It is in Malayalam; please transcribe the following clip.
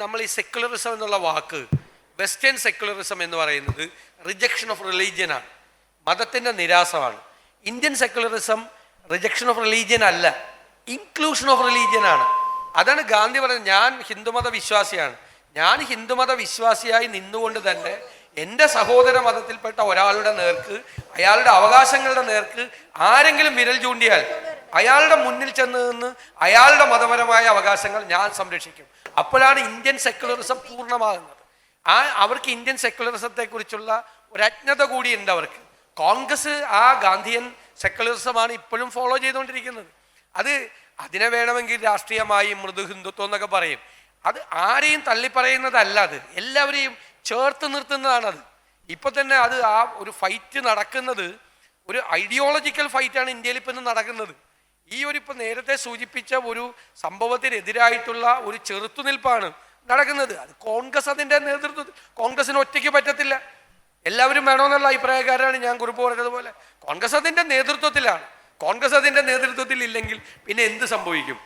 നമ്മൾ ഈ സെക്കുലറിസം എന്നുള്ള വാക്ക് വെസ്റ്റേൺ സെക്കുലറിസം എന്ന് പറയുന്നത് റിജക്ഷൻ ഓഫ് റിലീജിയനാണ് മതത്തിന്റെ നിരാസമാണ് Indian secularism rejection of religion അല്ല ഇൻക്ലൂഷൻ ഓഫ് റിലീജിയനാണ് അതാണ് ഗാന്ധി പറയുന്നത് ഞാൻ ഹിന്ദുമത വിശ്വാസിയാണ്. ഞാൻ ഹിന്ദുമത വിശ്വാസിയായി നിന്നുകൊണ്ട് തന്നെ എന്റെ സഹോദര മതത്തിൽപ്പെട്ട ഒരാളുടെ നേർക്ക് അയാളുടെ അവകാശങ്ങളുടെ നേർക്ക് ആരെങ്കിലും വിരൽ ചൂണ്ടിയാൽ അയാളുടെ മുന്നിൽ ചെന്ന് നിന്ന് അയാളുടെ മതപരമായ അവകാശങ്ങൾ ഞാൻ സംരക്ഷിക്കും. അപ്പോഴാണ് ഇന്ത്യൻ സെക്കുലറിസം പൂർണമാകുന്നത്. ആ അവർക്ക് ഇന്ത്യൻ സെക്യുലറിസത്തെ കുറിച്ചുള്ള ഒരു അജ്ഞത കൂടി ഉണ്ട് അവർക്ക്. കോൺഗ്രസ് ആ ഗാന്ധിയൻ സെക്കുലറിസമാണ് ഇപ്പോഴും ഫോളോ ചെയ്തുകൊണ്ടിരിക്കുന്നത്. അത് അതിനെ വേണമെങ്കിൽ രാഷ്ട്രീയമായി മൃദു ഹിന്ദുത്വം എന്നൊക്കെ പറയും. അത് ആരെയും തള്ളിപ്പറയുന്നതല്ല അത്. എല്ലാവരെയും ചേർത്ത് നിർത്തുന്നതാണത്. ഇപ്പൊ തന്നെ അത് ആ ഒരു ഫൈറ്റ് നടക്കുന്നത് ഒരു ഐഡിയോളജിക്കൽ ഫൈറ്റാണ് ഇന്ത്യയിൽ ഇപ്പം നടക്കുന്നത്. ഈ ഒരു ഇപ്പം നേരത്തെ സൂചിപ്പിച്ച ഒരു സംഭവത്തിനെതിരായിട്ടുള്ള ഒരു ചെറുത്തുനിൽപ്പാണ് നടക്കുന്നത്. അത് കോൺഗ്രസ് അതിന്റെ നേതൃത്വത്തിൽ കോൺഗ്രസിന് ഒറ്റയ്ക്ക് പറ്റത്തില്ല. എല്ലാവരും വേണമെന്നുള്ള അഭിപ്രായക്കാരാണ് ഞാൻ കുറിപ്പ് പറഞ്ഞതുപോലെ. കോൺഗ്രസ് അതിന്റെ നേതൃത്വത്തിലാണ്. കോൺഗ്രസ് അതിന്റെ നേതൃത്വത്തിൽ ഇല്ലെങ്കിൽ പിന്നെ എന്ത് സംഭവിക്കും?